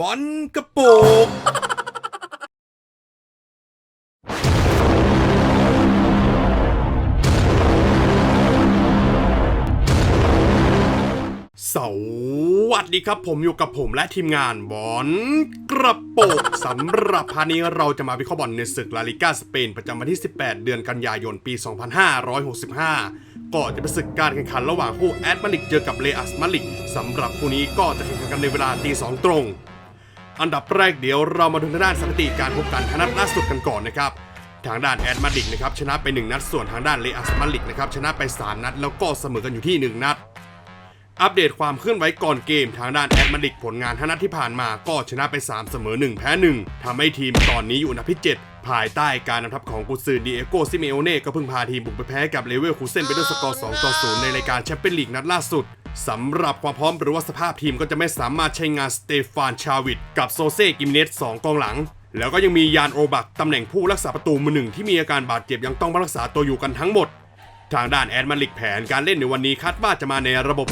บอลกระโปกสวัสดีครับผมอยู่กับผมและทีมงานบอลกระโปกสำหรับพานี้เราจะมาวิเคราะห์บอลในศึกลาลิก้าสเปนประจำวันที่ 18 เดือนกันยายนปี 2565 ก็จะเป็นศึกการแข่งขันระหว่างคู่แอดมาลิกเจอกับเลอัสมาลิกสำหรับคู่นี้ก็จะแข่งขันกันในเวลาตีสองตรง อันดับแรกเดี๋ยวเรามาดูทางด้านสถิติการพบกันนัดล่าสุดกันก่อนนะครับ ทางด้านแอดมาดริดนะครับชนะไป 1 นัดส่วนทางด้านเลอัสมาลิกนะครับชนะไป 3 นัด แล้วก็เสมอกันอยู่ที่ 1 นัด อัปเดตความเคลื่อนไหวก่อนเกม ทางด้านแอดมาดริดผลงานนัดที่ผ่านมาก็ชนะไป 3 เสมอ 1 แพ้ 1ทำให้ทีมตอนนี้อยู่อันดับที่ 7 ภายใต้การนำทัพของกุซือดีเอโกซิเมโอเน่ก็เพิ่งพาทีมบุกไปแพ้กับเลเวลคูเซนไปด้วยสกอร์2ต่อ0ในรายการแชมเปี้ยนลีกนัดล่าสุด สำหรับความพร้อมหรือว่าสภาพทีมก็จะไม่สามารถใช้งานสเตฟานชาวิดกับโซเซกิมเนส2กองหลัง แล้วก็ยังมียานโอบักตำแหน่งผู้รักษาประตูมือหนึ่งที่มีอาการบาดเจ็บยังต้องรักษาตัวอยู่กันทั้งหมด ทางด้านแอดมาลิกแผนการเล่นในวันนี้คาดว่าจะมาในระบบ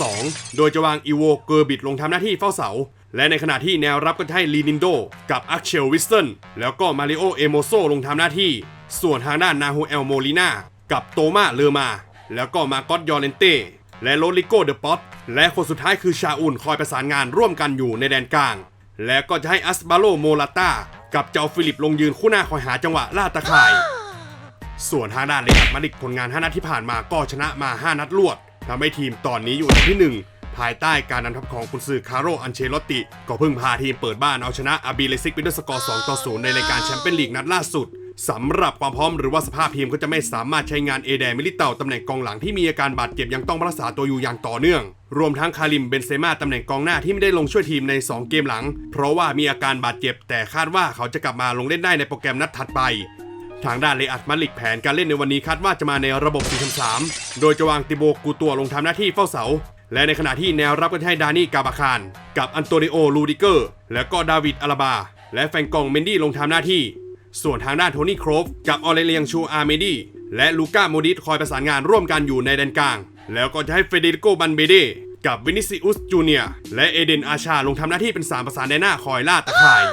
3-5-2 โดยจะวางอีโวเกอร์บิดลงทำหน้าที่เฝ้าเสา และในขณะที่แนวรับก็จะให้ลีนินโด กับอัคเชลวิสเซนแล้วก็มาริโอเอโมโซลงทำหน้าที่ ส่วนทางด้านนาฮูเอลโมลิน่ากับโตมาเลอมา แล้วก็มาโกอตยอร์เรนเต และโรลิโกเดอะป๊อตและคนสุดท้ายคือชาอุนคอยประสานงานร่วมกันอยู่ในแดนกลาง และก็จะให้อัสบาโลโมลาตากับเจ้าฟิลิปลงยืนคู่หน้าคอยหาจังหวะล่าตะข่าย ส่วนทางด้าเลอัดมาดริดผลงาน 5 นัดที่ผ่านมาก็ชนะมา 5 นัดรวดทำให้ทีมตอนนี้อยู่อันที่ 1 ภายใต้การนำทัพของกุนซือคาร์โรอันเชลอตติ ก็เพิ่งพาทีมเปิดบ้านเอาชนะอาบีเลซิกไปด้วยสกอร์ 2 ต่อ 0 ในรายการแชมเปี้ยนลีกนัดล่าสุด สำหรับความพร้อมหรือว่าสภาพทีมก็จะไม่สามารถใช้งานเอแดนมิลิเตาตำแหน่งกองหลังที่มีอาการบาดเจ็บยังต้องรักษาตัวอยู่อย่างต่อเนื่อง รวมทั้งคาริมเบนเซม่าตำแหน่งกองหน้าที่ไม่ได้ลงช่วยทีมใน 2 เกมหลัง เพราะว่ามีอาการบาดเจ็บ แต่คาดว่าเขาจะกลับมาลงเล่นได้ในโปรแกรมนัดถัดไป ทางด้านเลอัดมาดริดแผนการเล่นในวันนี้คาดว่าจะมาในระบบ4-3-3โดยจะวางติโบกูตัวลงทำหน้าที่เฝ้าเสาและในขณะที่แนวรับก็ให้ดานี่กาบาคารกับอันโตนิโอลูดิเกอร์ และก็ดาวิดอาราบา และแฟงกองเมนดี้ลงทำหน้าที่ ส่วนทางด้านโทนี่โครฟกับออเรเลียงชูอาร์เมดีและลูก้าโมดิสคอยประสานงานร่วมกันอยู่ในแดนกลาง แล้วก็จะให้เฟเดริโกบันเบเดกับวินิซิอุสจูเนียและเอเดนอาชาลงทำหน้าที่เป็นสามประสานในหน้าคอยล่าตะข่าย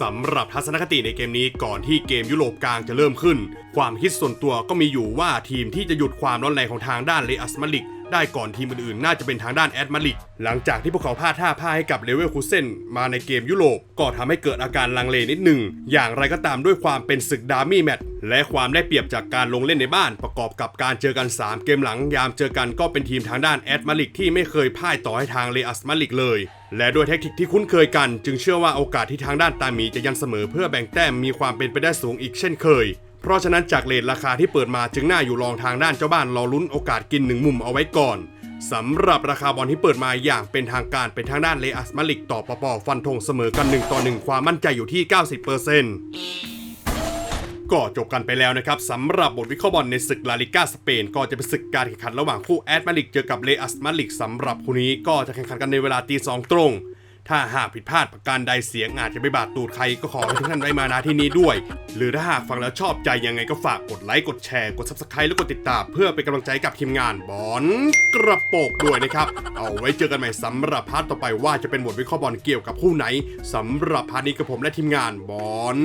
สำหรับทัศนคติในเกมนี้ก่อนที่เกมยุโรปกลางจะเริ่มขึ้น ความคิดส่วนตัวก็มีอยู่ว่าทีมที่จะหยุดความร้อนแรงของทางด้านเลอัสมาลิก ได้ก่อนทีมอื่นๆ น่าจะเป็นทางด้านแอดมาลิกหลังจากที่พวกเขาพลาดท่าพ่ายให้กับเลเวลคูเซนมาในเกมยุโรปก็ทำให้เกิดอาการลังเลนิดหนึ่ง อย่างไรก็ตามด้วยความเป็นศึกดาร์มี่แมตช์และความได้เปรียบจากการลงเล่นในบ้านประกอบกับการเจอกัน 3 เกมหลังยามเจอกันก็เป็นทีมทางด้านแอดมาลิกที่ไม่เคยพ่ายต่อให้ทางเลอัสมาลิกเลย และด้วยเทคนิคที่คุ้นเคยกัน จึงเชื่อว่าโอกาสที่ทางด้านตาหมีจะยันเสมอเพื่อแบ่งแต้มมีความเป็นไปได้สูงอีกเช่นเคย ราะฉะนั้นจากเลทราคาที่เปิดมาจึงน่าอยู่รองทางด้านเจ้าบ้านรอลุ้นโอกาสกินหนึ่งมุมเอาไว้ก่อนสำหรับราคาบอลที่เปิดมาอย่างเป็นทางการเป็นทางด้านเลอัสมาลิกต่อปปฟันธงเสมอกัน1ต่อ1ความมั่นใจอยู่ที่ 90%ก็จบกันไปแล้วนะครับสำหรับบทวิเคราะห์บอลในศึกลาลิก้าสเปน ก็จะเป็นศึกการแข่งขันระหว่างคู่แอดมาลิกเจอกับเลอัสมาลิกสำหรับคู่นี้ก็จะแข่งขันกันในเวลาตีสองตรง ถ้าหากผิดพลาดประการใดเสียงอาจจะไปบาดตูดใครก็ขอให้ทุกท่านได้มาณที่นี้ด้วย หรือถ้าหากฟังแล้วชอบใจยังไงก็ฝากกดไลค์กดแชร์กด subscribe และกดติดตามเพื่อเป็นกำลังใจกับทีมงานบอลกระโปกด้วยนะครับ เอาไว้เจอกันใหม่สำหรับพาร์ทต่อไปว่าจะเป็นบทวิเคราะห์บอลเกี่ยวกับคู่ไหนสำหรับพาร์ทนี้กับผมและทีมงานบอล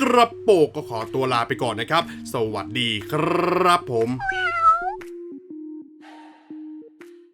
กระโปกก็ขอตัวลาไปก่อนนะครับ สวัสดีครับผม